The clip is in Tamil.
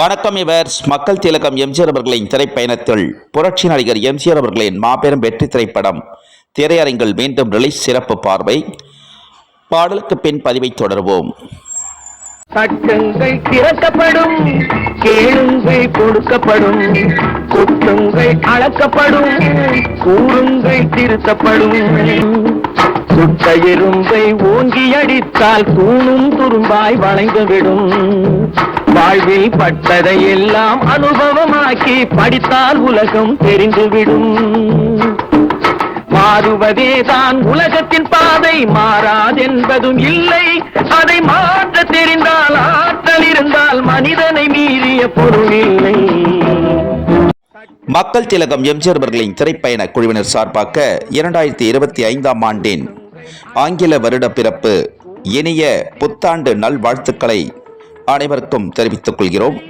வணக்கம் இவர். மக்கள் திலகம் எம்ஜிஆர் அவர்களின் திரைப்பயணத்தில் புரட்சி நடிகர் எம்ஜிஆர் அவர்களின் மாபெரும் வெற்றி திரைப்படம் திரையரங்கில் மீண்டும் ரிலீஸ் சிறப்பு பார்வை. பாடலுக்கு பின் பதிவை தொடர்வோம். சட்டங்கள் திறக்கப்படும் கேளுங்கள் கொடுக்கப்படும் குற்றங்கள் அளக்கப்படும் கூறுங்கள் திருத்தப்படும். சுட்ட எறும்பை ஓங்கி அடித்தால் கூணும் துரும்பாய் வளைந்துவிடும் வாழ்வில் பட்டதை எல்லாம் அனுபவமாக்கி படித்தால் உலகம் தெரிந்துவிடும். மாறுவதே தான் உலகத்தின் பாதை மாறாதென்பதும் இல்லை. அதை மாற்ற தெரிந்தால் ஆற்றல் இருந்தால் மனிதனை மீறிய பொருள் இல்லை. மக்கள் திலகம் எம்ஜிஆர் அவர்களின் திரைப்பயண குழுவினர் சார்பாக இரண்டாயிரத்தி இருபத்தி ஐந்தாம் ஆண்டின் ஆங்கில வருட பிறப்பு இனிய புத்தாண்டு நல்வாழ்த்துக்களை அனைவருக்கும் தெரிவித்துக் கொள்கிறோம்.